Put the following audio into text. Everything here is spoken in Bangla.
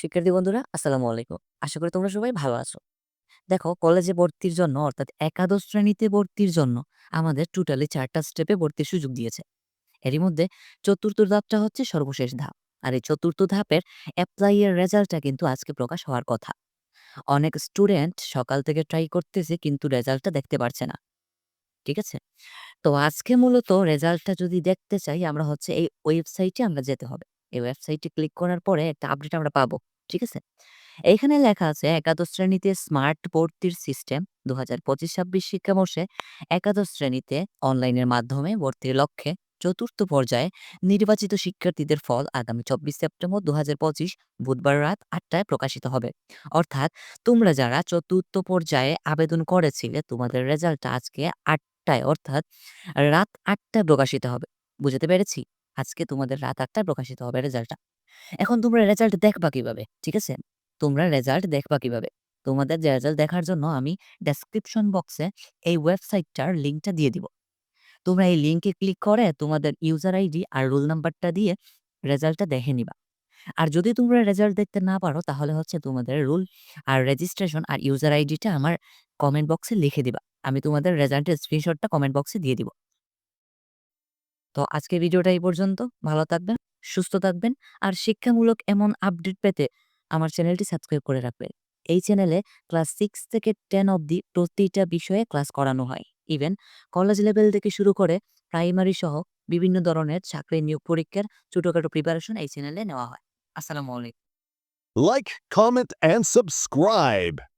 শিক্ষার্থী বন্ধুরা, আসসালামু আলাইকুম। আশা করি তোমরা সবাই ভালো আছো। দেখো, কলেজে ভর্তির জন্য, অর্থাৎ একাদশ শ্রেণীতে ভর্তির জন্য আমাদের টোটালি চারটা স্টেপে ভর্তির সুযোগ দিয়েছে। এরই মধ্যে চতুর্থ ধাপটা হচ্ছে সর্বশেষ ধাপ। আর এই চতুর্থ ধাপের অ্যাপ্লাই এর রেজাল্টটা কিন্তু আজকে প্রকাশ হওয়ার কথা। অনেক স্টুডেন্ট সকাল থেকে ট্রাই করতেছে, কিন্তু রেজাল্টটা দেখতে পারছে না। ঠিক আছে? তো আজকে মূলত রেজাল্টটা যদি দেখতে চাই, আমরা হচ্ছে এই ওয়েবসাইটে আমরা যেতে হবে। এই ওয়েবসাইটে ক্লিক করার পরে একটা আপডেট আমরা পাবো। ঠিক আছে? এইখানে লেখা আছে, একাদশ শ্রেণীতে স্মার্ট ভর্তির সিস্টেম দু হাজার পঁচিশ ছাব্বিশ শিক্ষাবর্ষে একাদশ শ্রেণীতে অনলাইনের মাধ্যমে ভর্তির লক্ষ্যে চতুর্থ পর্যায়ে নির্বাচিত শিক্ষার্থীদের ফল আগামী চব্বিশ সেপ্টেম্বর দু হাজার পঁচিশ বুধবার রাত আটটায় প্রকাশিত হবে। অর্থাৎ তোমরা যারা চতুর্থ পর্যায়ে আবেদন করেছিলে, তোমাদের রেজাল্টটা আজকে আটটায়, অর্থাৎ রাত আটটায় প্রকাশিত হবে। বুঝতে পেরেছি? আজকে তোমাদের রাত আটটায় প্রকাশিত হবে রেজাল্টটা। এখন তোমরা রেজাল্ট দেখবা কীভাবে, ঠিক আছে? তোমরা রেজাল্ট দেখবা কীভাবে? তোমাদের রেজাল্ট দেখার জন্য আমি ডেসক্রিপশন বক্সে এই ওয়েবসাইটটার লিঙ্কটা দিয়ে দিব। তোমরা এই লিঙ্কে ক্লিক করে তোমাদের ইউজার আইডি আর রোল নাম্বারটা দিয়ে রেজাল্টটা দেখে নিবা। আর যদি তোমরা রেজাল্ট দেখতে না পারো, তাহলে হচ্ছে তোমাদের রুল আর রেজিস্ট্রেশন আর ইউজার আইডিটা আমার কমেন্ট বক্সে লিখে দিবা। আমি তোমাদের রেজাল্টের স্ক্রিনশটটা কমেন্ট বক্সে দিয়ে দিব। তো আজকে ভিডিওটা এই পর্যন্ত। ভালো থাকবেন। সুস্থ থাকবেন। আর শিক্ষামূলক এমন আপডেট পেতে আমার চ্যানেলটি সাবস্ক্রাইব করে রাখবেন। এই চ্যানেলে ক্লাস সিক্স থেকে টেন অবধি প্রতিটা বিষয়ে ক্লাস করানো হয়। ইভেন কলেজ লেভেল থেকে শুরু করে প্রাইমারি সহ বিভিন্ন ধরনের চাকরি নিয়োগ পরীক্ষার ছোটখাটো প্রিপারেশন এই চ্যানেলে নেওয়া হয়। আসসালামু আলাইকুম। Like comment, and subscribe.